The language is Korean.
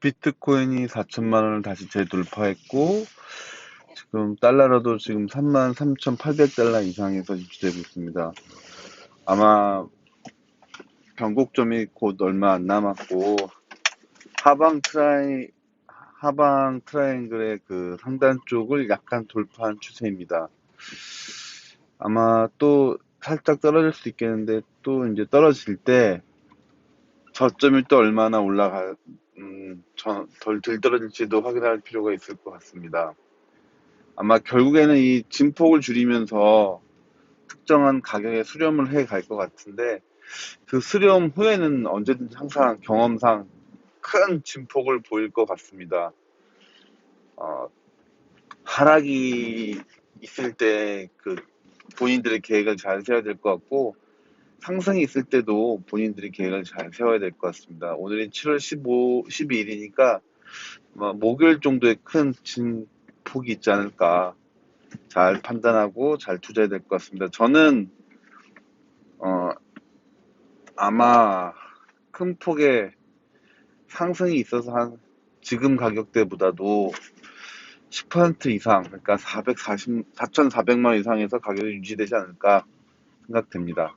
비트코인이 4천만 원을 다시 재돌파했고 지금 달러로도 지금 3만 3,800달러 이상에서 유지되고 있습니다. 아마 변곡점이 곧 얼마 안 남았고 하방 트라이 하방 트라이앵글의 그 상단 쪽을 약간 돌파한 추세입니다. 아마 또 살짝 떨어질 수 있겠는데 또 이제 떨어질 때 저점이 또 얼마나 저, 덜 들떨어질지도 확인할 필요가 있을 것 같습니다. 아마 결국에는 이 진폭을 줄이면서 특정한 가격에 수렴을 해 갈 것 같은데 그 수렴 후에는 언제든지 항상 경험상 큰 진폭을 보일 것 같습니다. 어, 하락이 있을 때 그 본인들의 계획을 잘 세워야 될 것 같고 상승이 있을 때도 본인들이 계획을 잘 세워야 될 것 같습니다. 오늘이 7월 15, 12일이니까 목요일 정도의 큰 진폭이 있지 않을까 잘 판단하고 잘 투자해야 될 것 같습니다. 저는 어, 아마 큰 폭의 상승이 있어서 한 지금 가격대보다도 10% 이상, 그러니까 440, 4,400만 원 이상에서 가격이 유지되지 않을까 생각됩니다.